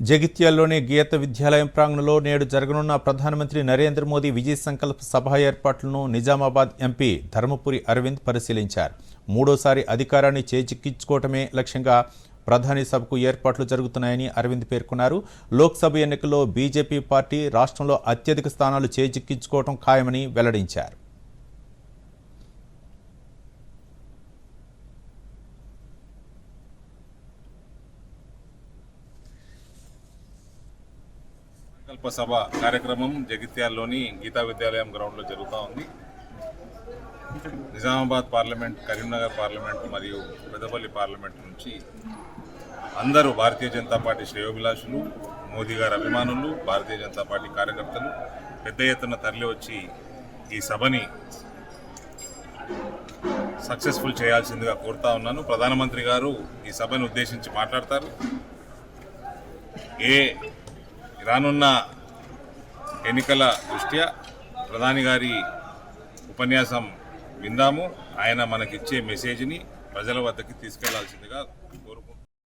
జగిత్యాల్లోని గీత విద్యాలయం ప్రాంగణంలో నేడు జరగనున్న ప్రధానమంత్రి నరేంద్ర మోదీ విజయ సంకల్ప సభ ఏర్పాట్లను నిజామాబాద్ ఎంపీ ధర్మపురి అరవింద్ పరిశీలించారు. మూడోసారి అధికారాన్ని చేజిక్కించుకోవటమే లక్ష్యంగా ప్రధాని సభకు ఏర్పాట్లు జరుగుతున్నాయని అరవింద్ పేర్కొన్నారు. లోక్సభ ఎన్నికల్లో బీజేపీ పార్టీ రాష్ట్రంలో అత్యధిక స్థానాలు చేజిక్కించుకోవటం ఖాయమని వెల్లడించారు. సంకల్ప సభ కార్యక్రమం జగిత్యాల్లోని గీతా విద్యాలయం గ్రౌండ్లో జరుగుతూ ఉంది. నిజామాబాద్ పార్లమెంట్ కరీంనగర్ పార్లమెంట్ మరియు పెద్దపల్లి పార్లమెంట్ నుంచి అందరూ భారతీయ జనతా పార్టీ శ్రేయోభిలాషులు మోదీ గారి అభిమానులు భారతీయ జనతా పార్టీ కార్యకర్తలు పెద్ద ఎత్తున తరలి వచ్చి ఈ సభని సక్సెస్ఫుల్ చేయాల్సిందిగా కోరుతా ఉన్నాను. ప్రధానమంత్రి గారు ఈ సభను ఉద్దేశించి మాట్లాడతారు. ఏ రానున్న ఎన్నికల దృష్ట్యా ప్రధాని గారి ఉపన్యాసం విందాము. ఆయన మనకిచ్చే మెసేజ్ని ప్రజల వద్దకి తీసుకెళ్ళాల్సిందిగా కోరుకుంటున్నాను.